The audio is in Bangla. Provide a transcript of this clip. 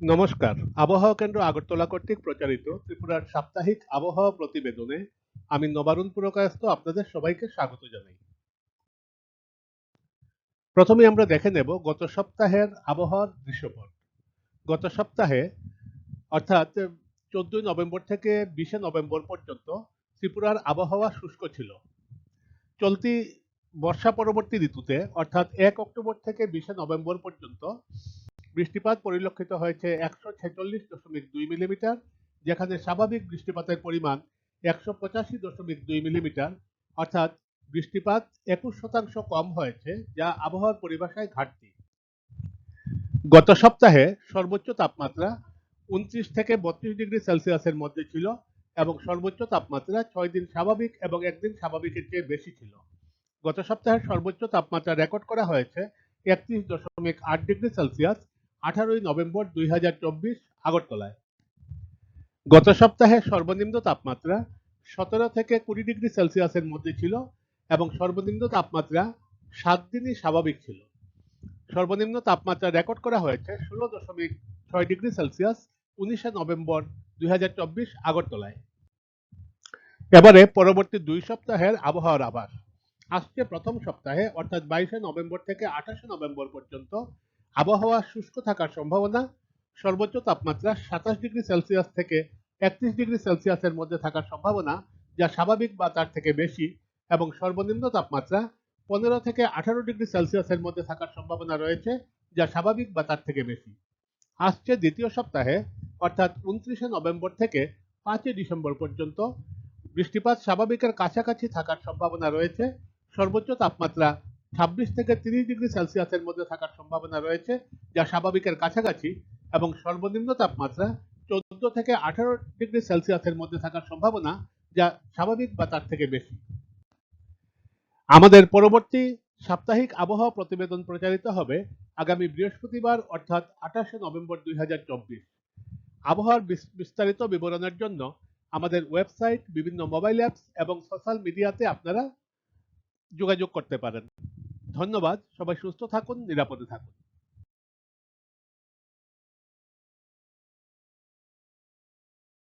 নমস্কার। আবহাওয়া কেন্দ্র আগরতলা কর্তৃক প্রচারিত ত্রিপুরার সাপ্তাহিক আবহাওয়া প্রতিবেদনে আমি নবারুণ পুরকায়স্থ আপনাদের সবাইকে স্বাগত জানাই। প্রথমে আমরা দেখে নেব গত সপ্তাহের আবহাওয়ার দৃশ্যপট। গত সপ্তাহে, অর্থাৎ চোদ্দই নভেম্বর থেকে বিশে নভেম্বর পর্যন্ত ত্রিপুরার আবহাওয়া শুষ্ক ছিল। চলতি বর্ষা পরবর্তী ঋতুতে, অর্থাৎ এক অক্টোবর থেকে বিশে নভেম্বর পর্যন্ত বৃষ্টিপাত পরিলক্ষিত হয়েছে একশো ছেচল্লিশ দশমিক দুই মিলিমিটার, যেখানে স্বাভাবিক বৃষ্টিপাতের পরিমাণ একশো পঁচাশি দশমিক দুই মিলিমিটার। অর্থাৎ বৃষ্টিপাত একুশ শতাংশ কম হয়েছে, যা আবহাওয়ার পরিভাষায় ঘাটতি। গত সপ্তাহে সর্বোচ্চ তাপমাত্রা উনত্রিশ থেকে বত্রিশ ডিগ্রি সেলসিয়াসের মধ্যে ছিল এবং সর্বোচ্চ তাপমাত্রা ছয় দিন স্বাভাবিক এবং একদিন স্বাভাবিকের চেয়ে বেশি ছিল। গত সপ্তাহের সর্বোচ্চ তাপমাত্রা রেকর্ড করা হয়েছে একত্রিশ দশমিক আট ডিগ্রি সেলসিয়াস আঠারোই নভেম্বর দুই হাজার চব্বিশ আগরতলায়। গত সপ্তাহে সর্বনিম্ন তাপমাত্রা সতেরো থেকে কুড়ি ডিগ্রি সেলসিয়াসের মধ্যে ছিল এবং সর্বনিম্ন তাপমাত্রা সাত দিনই স্বাভাবিক ছিল। সর্বনিম্ন তাপমাত্রা রেকর্ড করা হয়েছে ষোলো দশমিক ছয় ডিগ্রি সেলসিয়াস উনিশে নভেম্বর দুই হাজার চব্বিশ আগরতলায়। এবারে পরবর্তী দুই সপ্তাহের আবহাওয়ার আভাস। আজকে প্রথম সপ্তাহে, অর্থাৎ বাইশে নভেম্বর থেকে আঠাশে নভেম্বর পর্যন্ত আবহাওয়া শুষ্ক থাকার সম্ভাবনা, সর্বোচ্চ তাপমাত্রা সাতাশ ডিগ্রি সেলসিয়াস থেকে একত্রিশ ডিগ্রি সেলসিয়াসের মধ্যে থাকার সম্ভাবনা, যা স্বাভাবিক বা তার থেকে বেশি এবং সর্বনিম্ন তাপমাত্রা পনেরো থেকে আঠারো ডিগ্রি সেলসিয়াসের মধ্যে থাকার সম্ভাবনা রয়েছে, যা স্বাভাবিক বা তার থেকে বেশি। আসছে দ্বিতীয় সপ্তাহে, অর্থাৎ উনত্রিশে নভেম্বর থেকে পাঁচই ডিসেম্বর পর্যন্ত বৃষ্টিপাত স্বাভাবিকের কাছাকাছি থাকার সম্ভাবনা রয়েছে, সর্বোচ্চ তাপমাত্রা ছাব্বিশ থেকে তিরিশ ডিগ্রি সেলসিয়াসের মধ্যে থাকার সম্ভাবনা রয়েছে, যা স্বাভাবিকের কাছাকাছি এবং সর্বনিম্ন তাপমাত্রা চোদ্দ থেকে আঠারো ডিগ্রি সেলসিয়াসের মধ্যে থাকার সম্ভাবনা, যা স্বাভাবিক বা তার থেকে বেশি। আমাদের পরবর্তী সাপ্তাহিক আবহাওয়া প্রতিবেদন প্রচারিত হবে আগামী বৃহস্পতিবার, অর্থাৎ আঠাশে নভেম্বর দুই হাজার চব্বিশ। আবহাওয়ার বিস্তারিত বিবরণের জন্য আমাদের ওয়েবসাইট, বিভিন্ন মোবাইল অ্যাপস এবং সোশ্যাল মিডিয়াতে আপনারা যোগাযোগ করতে পারেন। ধন্যবাদ। সবাই সুস্থ থাকুন নিরাপদে থাকুন।